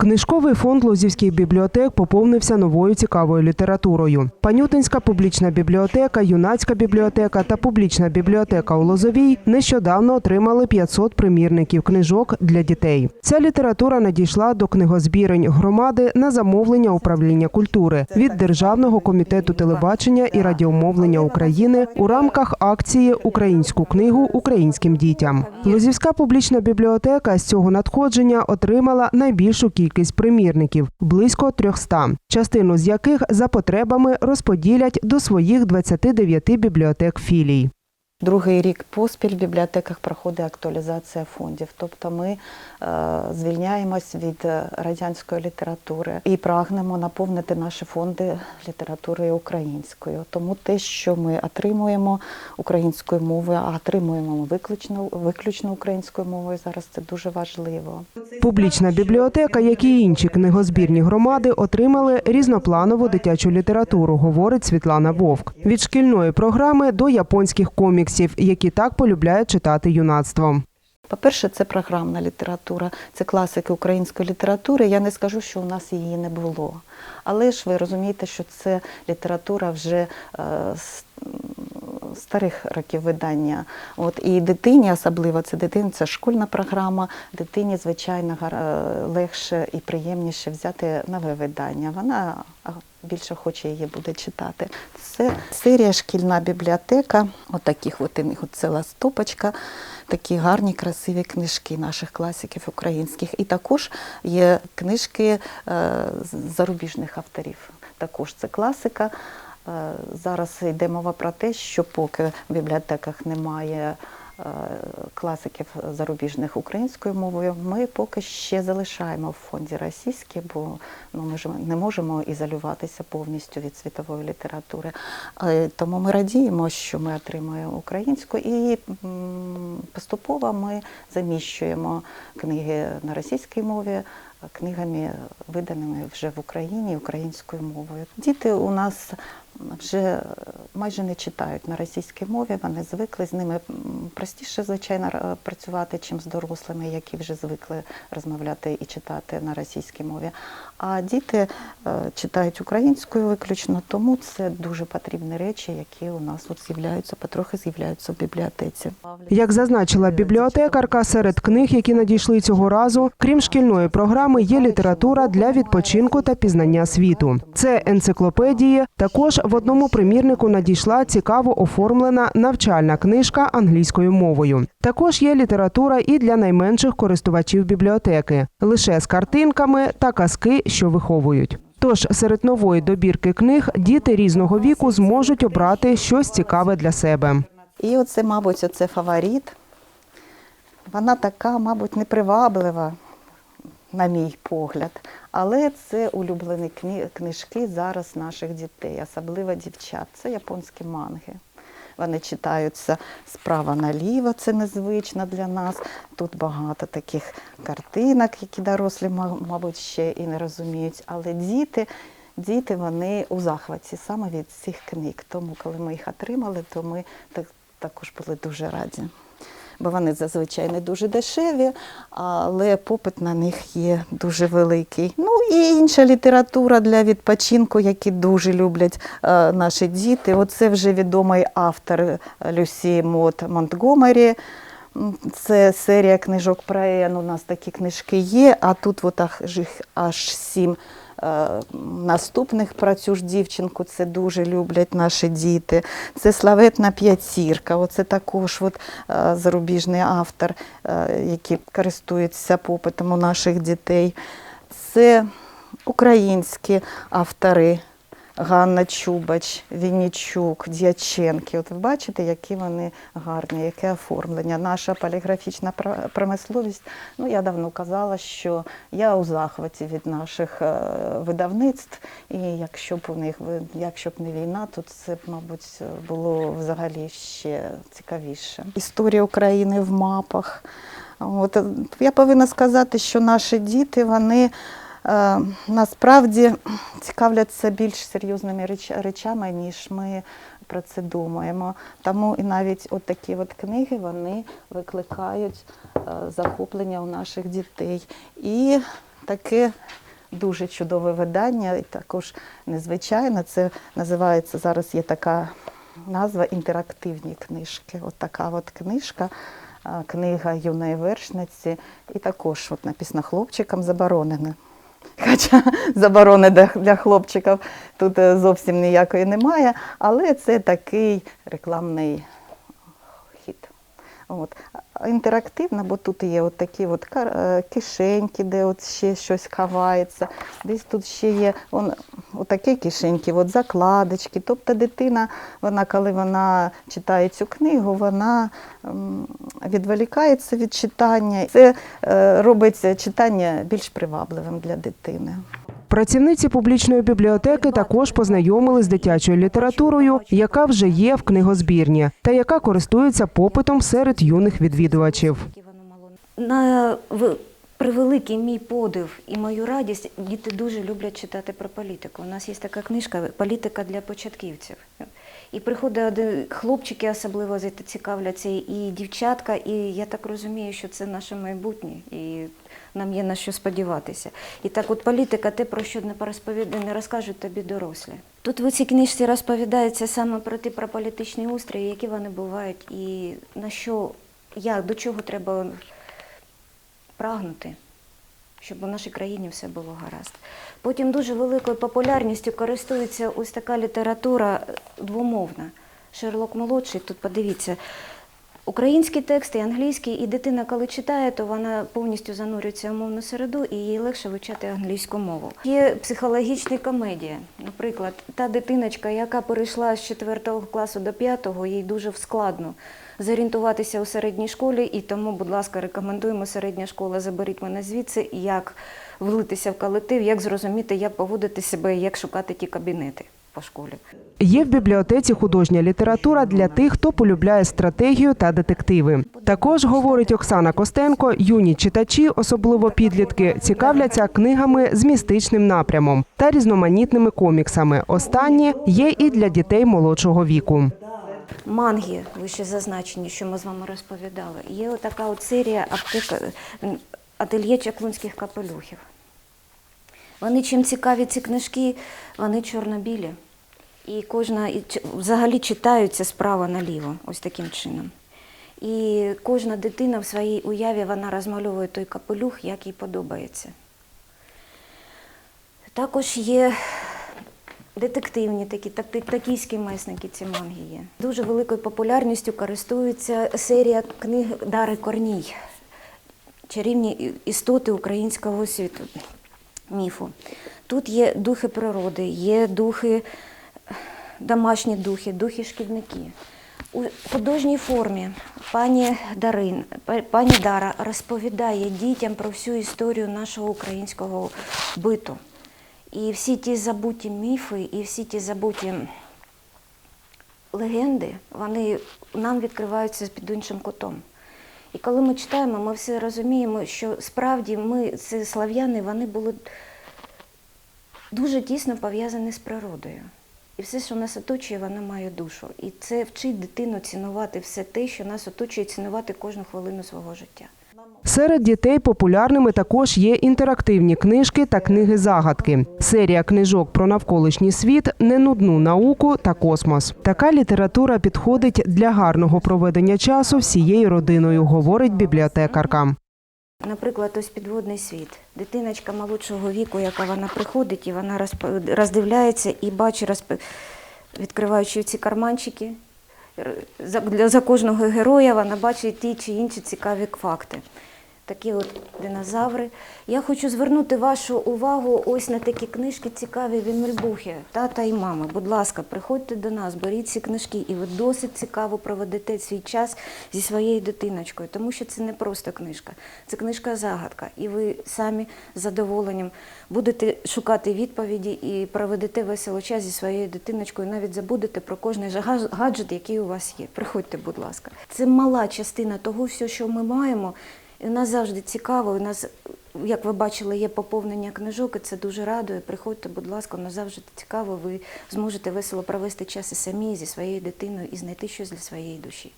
Книжковий фонд Лозівських бібліотек поповнився новою цікавою літературою. Панютинська публічна бібліотека, юнацька бібліотека та публічна бібліотека у Лозовій нещодавно отримали 500 примірників книжок для дітей. Ця література надійшла до книгозбірень громади на замовлення управління культури від Державного комітету телебачення і радіомовлення України у рамках акції Українську книгу українським дітям. Лозівська публічна бібліотека з цього надходження отримала найбільшу кількість примірників близько 300, частину з яких за потребами розподілять до своїх 29 бібліотек філій. Другий рік поспіль в бібліотеках проходить актуалізація фондів. Тобто ми е, звільняємось від е, радянської літератури і прагнемо наповнити наші фонди літературою українською. Тому те, що ми отримуємо українською мовою, а отримуємо виключно, виключно українською мовою зараз, це дуже важливо. Публічна бібліотека, як і інші книгозбірні громади, отримали різнопланову дитячу літературу, говорить Світлана Вовк. Від шкільної програми до японських коміксів, які так полюбляють читати юнацтво. По-перше, це програмна література, це класики української літератури. Я не скажу, що у нас її не було. Але ж ви розумієте, що це література вже е, старих років видання. От і дитині, особливо це дитина, це школьна програма. Дитині, звичайно, е, легше і приємніше взяти нове видання. Вона більше хоче її буде читати. Це серія шкільна бібліотека. От таких от, от ціла стопочка. Такі гарні, красиві книжки наших класиків українських. І також є книжки е, зарубіжних авторів. Також це класика. Е, Зараз йде мова про те, що поки в бібліотеках немає е, класиків зарубіжних українською мовою, ми поки ще залишаємо в фонді російські, бо ну, ми ж не можемо ізолюватися повністю від світової літератури. Е, Тому ми радіємо, що ми отримуємо українську, і поступово ми заміщуємо книги на російській мові книгами, виданими вже в Україні українською мовою. Діти у нас вже майже не читають на російській мові, вони звикли з ними простіше, звичайно, працювати, чим з дорослими, які вже звикли розмовляти і читати на російській мові. А діти е, читають українською виключно, тому це дуже потрібні речі, які у нас от з'являються, потрохи з'являються в бібліотеці. Як зазначила бібліотекарка, серед книг, які надійшли цього разу, крім шкільної програми, є література для відпочинку та пізнання світу. Це енциклопедії. Також в одному примірнику надійшла цікаво оформлена навчальна книжка англійською мовою. Також є література і для найменших користувачів бібліотеки, лише з картинками та казки, що виховують. Тож серед нової добірки книг діти різного віку зможуть обрати щось цікаве для себе. І оце, мабуть, оце фаворит. Вона така, мабуть, неприваблива, на мій погляд. Але це улюблені книжки зараз наших дітей, особливо дівчат. Це японські манги. Вони читаються справа наліво, це незвично для нас. Тут багато таких картинок, які дорослі, мабуть, ще і не розуміють. Але діти, діти вони у захваті саме від цих книг. Тому, коли ми їх отримали, то ми так, також були дуже раді. Бо вони зазвичай не дуже дешеві, але попит на них є дуже великий. Ну і інша література для відпочинку, які дуже люблять е, наші діти. Оце вже відомий автор е, Люсі Мот Монтгомері. Це серія книжок про Ен. У нас такі книжки є, а тут от аж сім наступних про ж дівчинку. Це дуже люблять наші діти. Це славетна п'ятірка. Оце також от, е, зарубіжний автор, е, який користується попитом у наших дітей. Це українські автори. Ганна Чубач, Віннічук, Дяченки. От ви бачите, які вони гарні, яке оформлення. Наша поліграфічна промисловість. Ну, я давно казала, що я у захваті від наших е, видавництв. І якщо б у них якщо б не війна, то це б, мабуть, було взагалі ще цікавіше. Історія України в мапах. От, е, я повинна сказати, що наші діти, вони насправді цікавляться більш серйозними реч- речами, ніж ми про це думаємо. Тому і навіть от такі от книги вони викликають е, захоплення у наших дітей. І таке дуже чудове видання, і також незвичайне. Це називається зараз є така назва інтерактивні книжки. От така от книжка, книга юної вершниці, і також от написано хлопчикам заборонене. Хоча заборони для- хлопчиків тут е, зовсім ніякої немає, але це такий рекламний. От. А Інтерактивно, бо тут є от такі от е, кишеньки, де от ще щось ховається. Десь тут ще є он, отакі кишеньки, от закладочки. Тобто дитина, вона, коли вона читає цю книгу, вона відволікається від читання. Це е, робить читання більш привабливим для дитини. Працівниці публічної бібліотеки також познайомили з дитячою літературою, яка вже є в книгозбірні, та яка користується попитом серед юних відвідувачів. На превеликий мій подив і мою радість діти дуже люблять читати про політику. У нас є така книжка Політика для початківців. І приходить один хлопчики особливо цікавляться, і дівчатка, і я так розумію, що це наше майбутнє, і нам є на що сподіватися. І так, от політика, те, про що не не розкажуть тобі дорослі. Тут в цій книжці розповідається саме про ті про політичні устрої, які вони бувають, і на що, як, до чого треба прагнути, щоб у нашій країні все було гаразд. Потім дуже великою популярністю користується ось така література двомовна. Шерлок молодший, тут подивіться. Український текст і англійський, і дитина, коли читає, то вона повністю занурюється в мовну середу і їй легше вивчати англійську мову. Є психологічні комедії. Наприклад, та дитиночка, яка перейшла з 4 класу до 5, їй дуже складно зорієнтуватися у середній школі, і тому, будь ласка, рекомендуємо середня школа, заберіть мене звідси, як влитися в колектив, як зрозуміти, як поводити себе, як шукати ті кабінети по школі. Є в бібліотеці художня література для тих, хто полюбляє стратегію та детективи. Також говорить Оксана Костенко, юні читачі, особливо підлітки, цікавляться книгами з містичним напрямом та різноманітними коміксами. Останні є і для дітей молодшого віку. Манги, вище зазначені, що ми з вами розповідали. Є отака от серія аптека ательє чаклунських капелюхів. Вони чим цікаві ці книжки, вони чорно-білі. І кожна і взагалі читаються справа наліво, ось таким чином. І кожна дитина в своїй уяві вона розмальовує той капелюх, як їй подобається. Також є детективні такі, так, токійські месники ці манги є. Дуже великою популярністю користується серія книг Дари Корній. Чарівні істоти українського світу, міфу. Тут є духи природи, є духи, домашні духи, духи шкідники. У художній формі пані Дарин, пані Дара розповідає дітям про всю історію нашого українського биту. І всі ті забуті міфи, і всі ті забуті легенди, вони нам відкриваються під іншим кутом. І коли ми читаємо, ми все розуміємо, що справді ми, ці слав'яни, вони були дуже тісно пов'язані з природою. І все, що нас оточує, воно має душу. І це вчить дитину цінувати все те, що нас оточує, цінувати кожну хвилину свого життя. Серед дітей популярними також є інтерактивні книжки та книги-загадки. Серія книжок про навколишній світ, ненудну науку та космос. Така література підходить для гарного проведення часу всією родиною, говорить бібліотекарка. Наприклад, ось підводний світ. Дитиночка молодшого віку, яка вона приходить, і вона роздивляється і бачить, розп... відкриваючи ці карманчики, за, за кожного героя вона бачить ті чи інші цікаві факти. Такі от динозаври. Я хочу звернути вашу увагу ось на такі книжки цікаві від Мельбухи, тата і мами. Будь ласка, приходьте до нас, беріть ці книжки, і ви досить цікаво проведете свій час зі своєю дитиночкою, тому що це не просто книжка, це книжка-загадка. І ви самі з задоволенням будете шукати відповіді і проведете весело час зі своєю дитиночкою, навіть забудете про кожний гаджет, який у вас є. Приходьте, будь ласка. Це мала частина того, що ми маємо. Нас завжди цікаво. У нас, як ви бачили, є поповнення книжок, і це дуже радує. Приходьте, будь ласка, нас завжди цікаво. Ви зможете весело провести час і самі зі своєю дитиною і знайти щось для своєї душі.